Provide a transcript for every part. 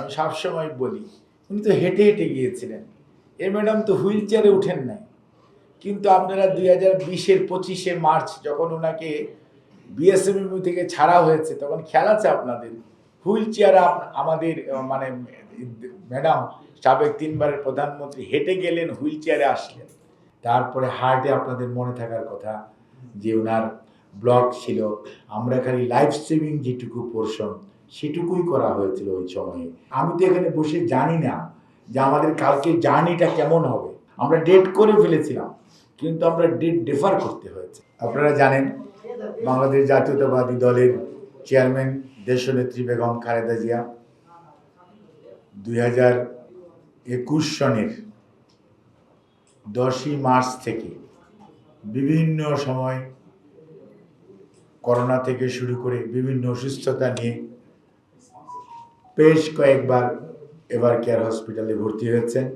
আমি সবসময় বলি, উনি তো হেঁটে হেঁটে গিয়েছিলেন। এ ম্যাডাম তো হুইল চেয়ারে উঠেন নাই। কিন্তু আপনারা দুই হাজার বিশের পঁচিশে মার্চ যখন ওনাকে বিএসএমএম থেকে ছাড়া হয়েছে, তখন খেয়াল আছে আপনাদের? হুইল চেয়ারে আমাদের মানে ম্যাডাম সাবেক তিনবারের প্রধানমন্ত্রী হেঁটে গেলেন হুইল চেয়ারে আসলেন। তারপরে হার্টে আপনাদের মনে থাকার কথা যে ওনার ব্লক ছিল আমরা খালি লাইফ সেভিং যেটুকু পোর্শন সেটুকুই করা হয়েছিল ওই সময়ে। আমি তো এখানে বসে জানি না যে আমাদের কালকে জার্নিটা কেমন হবে। আমরা ডেট করে ফেলেছিলাম, কিন্তু আমরা ডেট ডেফার করতে হয়েছে। আপনারা জানেন, বাংলাদেশ জাতীয়তাবাদী দলের চেয়ারম্যান, দেশনেত্রী বেগম খালেদা জিয়া দুই হাজার একুশ সনের দশই মার্চ থেকে বিভিন্ন সময় করোনা থেকে শুরু করে বিভিন্ন অসুস্থতা নিয়ে বেশ কয়েকবার এবার কেয়ার হসপিটালে ভর্তি হয়েছেন।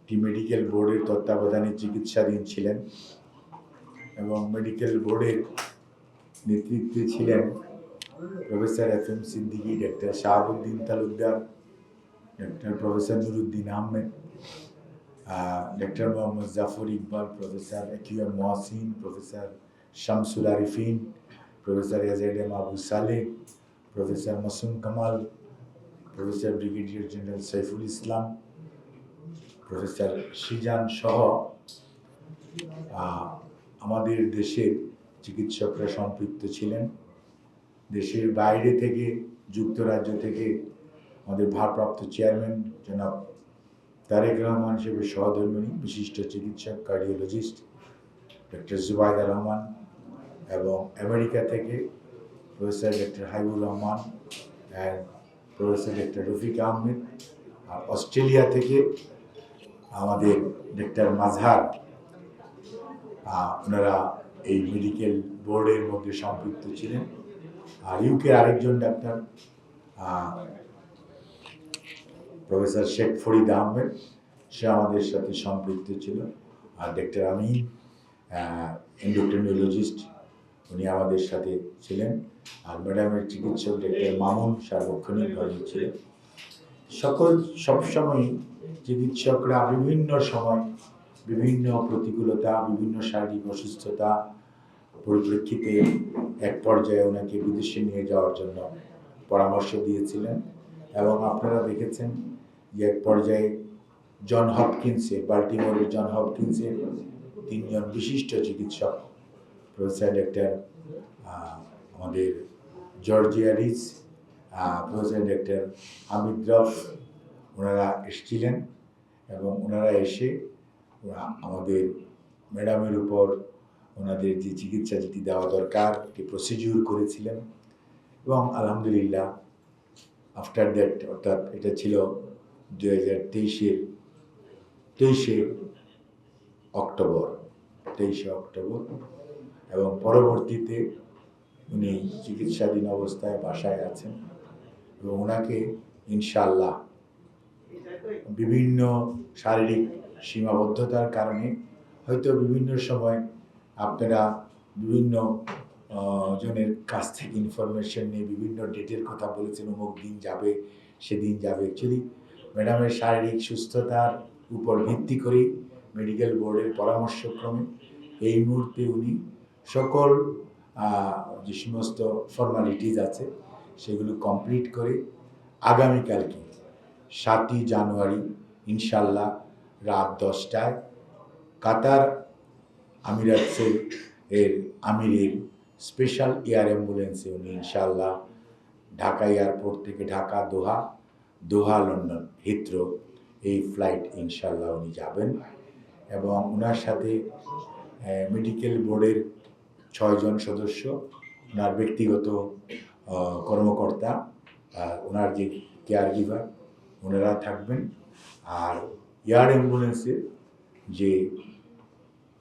একটি মেডিকেল বোর্ডের তত্ত্বাবধানে চিকিৎসাধীন ছিলেন এবং মেডিকেল বোর্ডের নেতৃত্বে ছিলেন professor F M Siddiqui doctor Shahabuddin Talukdar doctor professor Nuruddin Ahmed doctor Mohammad Jafar Iqbal professor Q M Mohsin professor Shamsul Arifin professor A Z M Abu Saleh professor Masum Kamal professor brigadier general Saiful Islam, professor Sijan সহ আমাদের দেশের চিকিৎসকরা সম্পৃক্ত ছিলেন। দেশের বাইরে থেকে, যুক্তরাজ্য থেকে আমাদের ভারপ্রাপ্ত চেয়ারম্যান জনাব তারেক রহমান হিসেবে সহধর্মিনী, বিশিষ্ট চিকিৎসক, কার্ডিওলজিস্ট, ডক্টর জুবাইদা রহমান এবং আমেরিকা থেকে professor doctor Haibur Rahman and professor doctor Rafiq Ahmed, R Australia থেকে আমাদের ডক্টর মাঝহার ওনারা এই মেডিকেল বোর্ডের মধ্যে সম্পৃক্ত ছিলেন। আর ইউকে আরেকজন ডাক্তার প্রফেসর শেখ ফরিদ আহমেদ, সে আমাদের সাথে সম্পৃক্ত ছিল। আর ডক্টর আমি এন্ডোক্রিনোলজিস্ট উনি আমাদের সাথে ছিলেন। আর ম্যাডামের চিকিৎসক ডক্টর মামুন সার্বক্ষণিকভাবে ছিলেন সকল সবসময় চিকিৎসকরা বিভিন্ন সময় বিভিন্ন প্রতিকূলতা, বিভিন্ন শারীরিক অসুস্থতা পরিপ্রেক্ষিতে এক পর্যায়ে ওনাকে বিদেশে নিয়ে যাওয়ার জন্য পরামর্শ দিয়েছিলেন এবং আপনারা দেখেছেন যে এক পর্যায়ে জন হপকিন্সে, বাল্টিমোরের জন হপকিন্সের তিনজন বিশিষ্ট চিকিৎসক, প্রফেসর ডক্টর আমাদের Georgia Rich professor doctor Hamid Rauf, ওনারা এসেছিলেন এবং ওনারা এসে আমাদের ম্যাডামের উপর ওনাদের যে চিকিৎসা যেটি দেওয়া দরকার, একটি প্রসিডিউর করেছিলেন এবং আলহামদুলিল্লাহ আফটার দ্যাট অর্থাৎ এটা ছিল দু হাজার তেইশের, তেইশে অক্টোবর তেইশে অক্টোবর এবং পরবর্তীতে উনি চিকিৎসাধীন অবস্থায় বাসায় আছেন এবং ওনাকে ইনশাল্লাহ বিভিন্ন শারীরিক সীমাবদ্ধতার কারণে হয়তো বিভিন্ন সময় আপনারা বিভিন্ন জনের কাছ থেকে ইনফরমেশন নিয়ে বিভিন্ন ডেটের কথা বলেছেন, অমুক দিন যাবে, সেদিন যাবে। অ্যাকচুয়ালি ম্যাডামের শারীরিক সুস্থতার উপর ভিত্তি করেই মেডিকেল বোর্ডের পরামর্শক্রমে এই মুহূর্তে উনি সকল যে সমস্ত ফর্মালিটিজ আছে, সেগুলো কমপ্লিট করে আগামীকালকে সাতই জানুয়ারি, ইনশাল্লাহ রাত দশটায় কাতার আমিরাতসের এর আমিরের স্পেশাল এয়ার অ্যাম্বুলেন্সে উনি ইনশাল্লাহ ঢাকা এয়ারপোর্ট থেকে Dhaka, Doha Doha, London Heathrow এই ফ্লাইট ইনশাল্লাহ উনি যাবেন এবং ওনার সাথে মেডিকেল বোর্ডের ছয়জন সদস্য ওনার ব্যক্তিগত কর্মকর্তা ওনার যে কেয়ার গিভার ওনারা থাকবেন। আর এয়ার অ্যাম্বুলেন্সে যে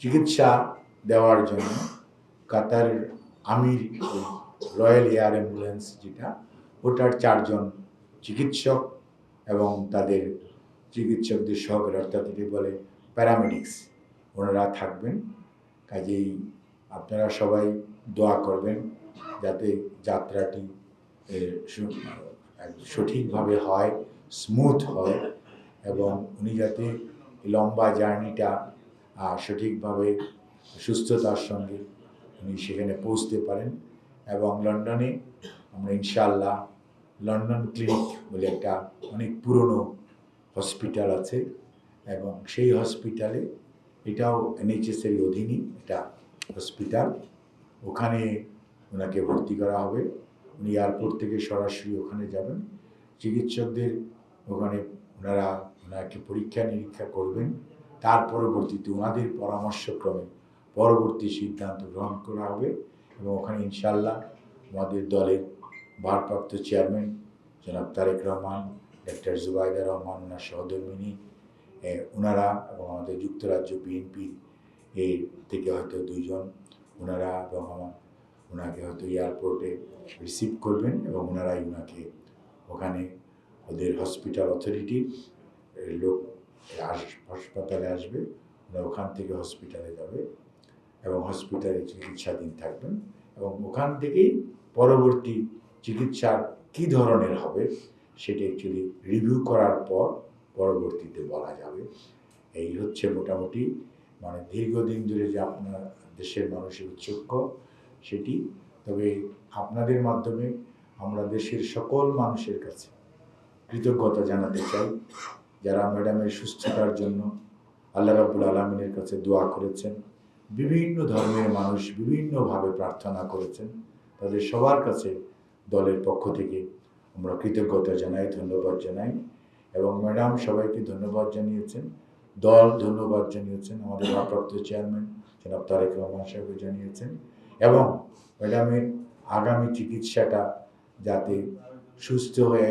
চিকিৎসা দেওয়ার জন্য কাতার আমির, রয়্যাল এয়ার অ্যাম্বুলেন্স যেটা, ওটার চারজন চিকিৎসক এবং তাদের চিকিৎসকদের সহকারী, অর্থাৎ এটি বলে প্যারামেডিক্স ওনারা থাকবেন। কাজেই আপনারা সবাই দোয়া করবেন। যাতে যাত্রাটি সঠিকভাবে হয় স্মুথ হয় এবং উনি যাতে লম্বা জার্নিটা সঠিকভাবে সুস্থতার সঙ্গে উনি সেখানে পৌঁছতে পারেন এবং লন্ডনে আমরা ইনশাল্লাহ লন্ডন ক্লিনিক বলে একটা অনেক পুরনো হসপিটাল আছে এবং সেই হসপিটালে এটাও এনএইচএস এর অধীনই এটা হসপিটাল। ওখানে ওনাকে ভর্তি করা হবে। উনি এয়ারপোর্ট থেকে সরাসরি ওখানে যাবেন। চিকিৎসকদের ওখানে ওনারা ওনাকে পরীক্ষা নিরীক্ষা করবেন। তার পরবর্তীতে ওনাদের পরামর্শক্রমে পরবর্তী সিদ্ধান্ত গ্রহণ করা হবে এবং ওখানে ইনশাল্লাহ আমাদের দলের ভারপ্রাপ্ত চেয়ারম্যান জনাব তারেক রহমান, ডাক্তার জুবাইদা রহমান, ওনার সহধর্মিনী ওনারা এবং আমাদের যুক্তরাজ্য বিএনপি এর থেকে হয়তো দুইজন ওনারা এবং আমার ওনাকে হয়তো এয়ারপোর্টে রিসিভ করবেন এবং ওনারাই ওনাকে ওখানে ওদের হসপিটাল অথরিটির লোক হাসপাতালে আসবে ওরা ওখান থেকে হসপিটালে যাবে এবং হসপিটালে চিকিৎসাধীন থাকবেন এবং ওখান থেকেই পরবর্তী চিকিৎসা কী ধরনের হবে সেটা অ্যাকচুয়ালি রিভিউ করার পর পরবর্তীতে বলা যাবে। এই হচ্ছে মোটামুটি মানে দীর্ঘদিন ধরে যে আপনার দেশের মানুষের উৎসুক সেটি। তবে আপনাদের মাধ্যমে আমরা দেশের সকল মানুষের কাছে কৃতজ্ঞতা জানাতে চাই, যারা ম্যাডামের সুস্থতার জন্য আল্লাহ রাবুল আলমিনের কাছে দোয়া করেছেন। বিভিন্ন ধর্মের মানুষ বিভিন্নভাবে প্রার্থনা করেছেন। তাদের সবার কাছে দলের পক্ষ থেকে আমরা কৃতজ্ঞতা জানাই, ধন্যবাদ জানাই। এবং ম্যাডাম সবাইকে ধন্যবাদ জানিয়েছেন। দল ধন্যবাদ জানিয়েছেন। আমাদের ভারপ্রাপ্ত চেয়ারম্যান জনাব তারেক রহমান সাহেব জানিয়েছেন। এবং ম্যাডামের আগামী চিকিৎসাটা যাতে সুস্থ হয়ে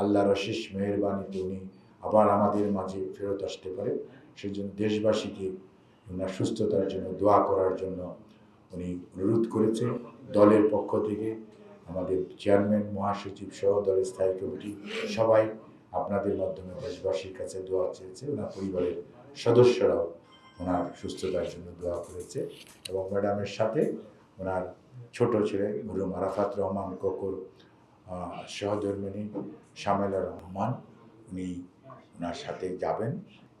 আল্লাহর অশেষ মেহরবানিতে উনি আবার আমাদের মাঝে ফেরত আসতে পারে। সেজন্য দেশবাসীকে ওনার সুস্থতার জন্য, দোয়া করার জন্য উনি অনুরোধ করেছে। দলের পক্ষ থেকে আমাদের চেয়ারম্যান, মহাসচিব সহ দলের স্থায়ী কমিটি সবাই আপনাদের মাধ্যমে দেশবাসীর কাছে দোয়া চেয়েছে। ওনার পরিবারের সদস্যরাও ওনার সুস্থতার জন্য দোয়া করেছে এবং ম্যাডামের সাথে ওনার ছোট ছেলে মরুম আরাফাত রহমান ককুর সহধর্মিনী শামেলা রহমান, উনি ওনার সাথে যাবেন।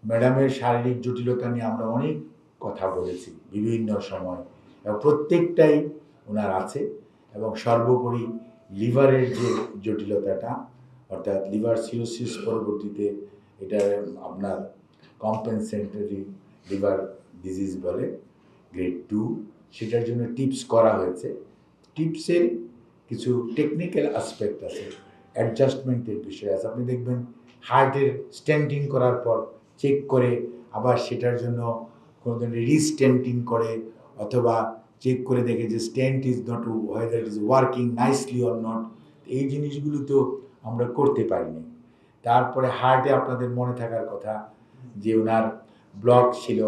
ম্যাডামের শারীরিক জটিলতা নিয়ে আমরা অনেক কথা বলেছি বিভিন্ন সময় এবং প্রত্যেকটাই ওনার আছে এবং সর্বোপরি লিভারের যে জটিলতাটা, অর্থাৎ লিভার সিরোসিস পরবর্তীতে এটা আপনার কম্পেনসেন্টারি লিভার ডিজিজ বলে, গ্রেড টু সেটার জন্য টিপস করা হয়েছে। টিপসের কিছু টেকনিক্যাল অ্যাসপেক্ট আছে অ্যাডজাস্টমেন্টের বিষয় আছে। আপনি দেখবেন হার্টের স্ট্যান্ডিং করার পর চেক করে আবার সেটার জন্য কোনো ধরনের রিস্ট্যান্টিং করে অথবা চেক করে দেখে যে stand is not whether is working nicely or not এই জিনিসগুলো তো আমরা করতে পারিনি। তারপরে হার্টে আপনাদের মনে থাকার কথা যে ওনার ব্লক ছিল,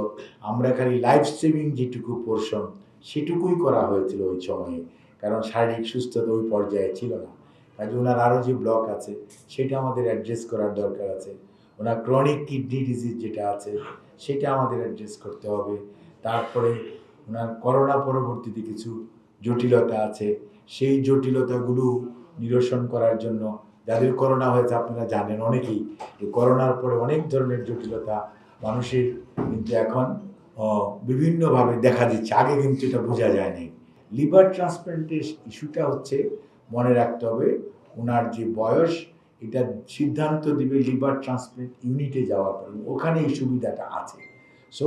আমরা খালি লাইফ সেভিং যেটুকু পোর্শন সেটুকুই করা হয়েছিল ওই সময়ে। কারণ শারীরিক সুস্থতা ওই পর্যায়ে ছিল না। কাজে ওনার আরও যে ব্লক আছে, সেটা আমাদের অ্যাড্রেস করার দরকার আছে। ওনার ক্রনিক কিডনি ডিজিজ যেটা আছে, সেটা আমাদের অ্যাড্রেস করতে হবে। তারপরে ওনার করোনা পরবর্তীতে কিছু জটিলতা আছে, সেই জটিলতাগুলো নিরসন করার জন্য যাদের করোনা হয়েছে আপনারা জানেন অনেকেই, যে করোনার পরে অনেক ধরনের জটিলতা মানুষের কিন্তু এখন বিভিন্নভাবে দেখা দিচ্ছে। আগে কিন্তু এটা বোঝা যায়নি। লিভার ট্রান্সপ্লান্টের ইস্যুটা হচ্ছে, মনে রাখতে হবে, ওনার যে বয়স, এটা সিদ্ধান্ত দিবে লিভার ট্রান্সপ্লান্ট ইউনিটে যাওয়ার পরে। ওখানে এই সুবিধাটা আছে। সো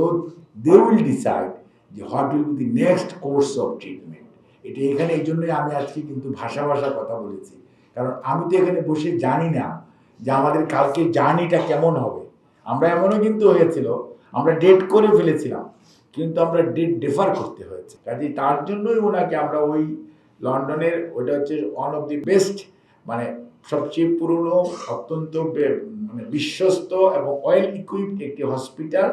দে উইল ডিসাইড যে what will be the next course of treatment এটা এখানে এই জন্যই আমি আজকে কিন্তু ভাষা ভাষা কথা বলেছি। কারণ আমি তো এখানে বসে জানি না যে আমাদের কালকে জার্নিটা কেমন হবে। আমরা এমনও কিন্তু হয়েছিল আমরা ডেট করে ফেলেছিলাম, কিন্তু আমরা ডেট ডেফার করতে হয়েছে। কাজে তার জন্যই ওনাকে আমরা ওই লন্ডনের ওটা হচ্ছে ওয়ান অফ দি বেস্ট মানে সবচেয়ে পুরনো, অত্যন্ত মানে বিশ্বস্ত এবং অয়েল ইকুইপড একটি হসপিটাল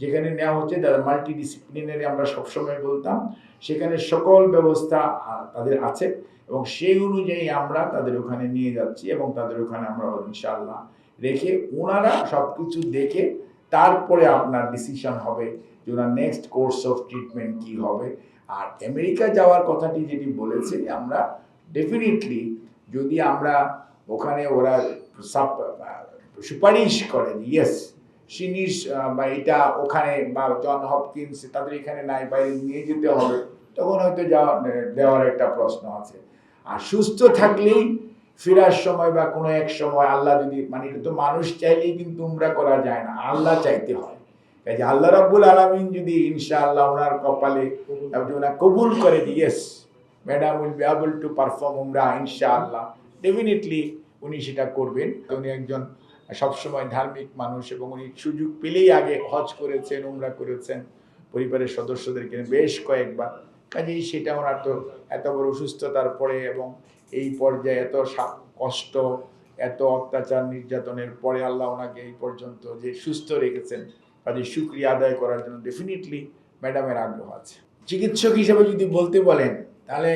যেখানে নেওয়া হচ্ছে, যারা মাল্টি ডিসিপ্লিনারি আমরা সবসময় বলতাম, সেখানে সকল ব্যবস্থা তাদের আছে এবং সেই অনুযায়ী আমরা তাদের ওখানে নিয়ে যাচ্ছি এবং তাদের ওখানে আমরা ইনশাআল্লাহ রেখে ওনারা সব কিছু দেখে তারপরে আপনার ডিসিশন হবে যে ওনার নেক্সট কোর্স অফ ট্রিটমেন্ট কী হবে। আর আমেরিকা যাওয়ার কথাটি যেটি বলেছে আমরা ডেফিনেটলি যদি আমরা ওখানে ওরা সাপ- সুপারিশ করেন ইয়েস সিনিস বা এটা ওখানে বা জন হপকিন্স তাদের এখানে নাই বাইরে নিয়ে যেতে হবে, তখন হয়তো যাওয়া, দেওয়ার একটা প্রশ্ন আছে। আর সুস্থ থাকলেই ফেরার সময় বা কোনো এক সময় আল্লাহ যদি মানে এটা তো মানুষ চাইলেই কিন্তু উমরা করা যায় না, আল্লাহ চাইতে হয়। এই যে আল্লাহ রাব্বুল আলামিন যদি ইনশাআল্লাহ ওনার কপালে ওনার কবুল করে yes madam will be able to perform উমরা ইনশাআল্লাহ। ডেফিনেটলি উনি সেটা করবেন। উনি একজন সবসময় ধার্মিক মানুষ এবং উনি সুযোগ পেলেই আগে হজ করেছেন, উমরা করেছেন। পরিবারের সদস্যদেরকে বেশ কয়েকবার কাজেই সেটা ওনার তো এত বড় অসুস্থতার পরে এবং এই পর্যায়ে এত কষ্ট, এত অত্যাচার নির্যাতনের পরে আল্লাহ ওনাকে এই পর্যন্ত যে সুস্থ রেখেছেন কাজে সুক্রিয়া আদায় করার জন্য ডেফিনেটলি ম্যাডামের আগ্রহ আছে। চিকিৎসক হিসেবে যদি বলতে বলেন, তাহলে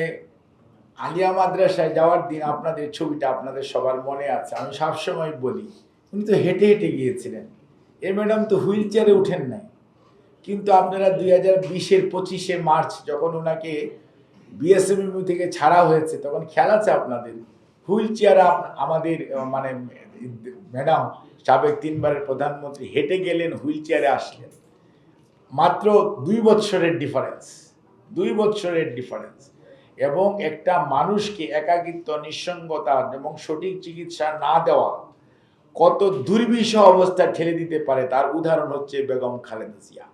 আলিয়া মাদ্রাসায় যাওয়ার দিন আপনাদের ছবিটা আপনাদের সবার মনে আছে, আমি সবসময় বলি। উনি তো হেঁটে হেঁটে গিয়েছিলেন। এ ম্যাডাম তো হুইল চেয়ারে উঠেন নাই। কিন্তু আপনারা দুই হাজার বিশের পঁচিশে মার্চ যখন ওনাকে বিএসএমইউ থেকে ছাড়া হয়েছে, তখন খেয়াল আছে আপনাদের? হুইল চেয়ার আমাদের মানে ম্যাডাম সাবেক তিনবারের প্রধানমন্ত্রী হেঁটে গেলেন, হুইল চেয়ারে আসলেন। মাত্র দুই বৎসরের ডিফারেন্স, দুই বৎসরের ডিফারেন্স। এবং একটা মানুষকে একাকিত্ব, নিঃসঙ্গতা এবং সঠিক চিকিৎসা না দেওয়া কত দুর্বিষহ অবস্থা ঠেলে দিতে পারে, তার উদাহরণ হচ্ছে বেগম খালেদা জিয়া।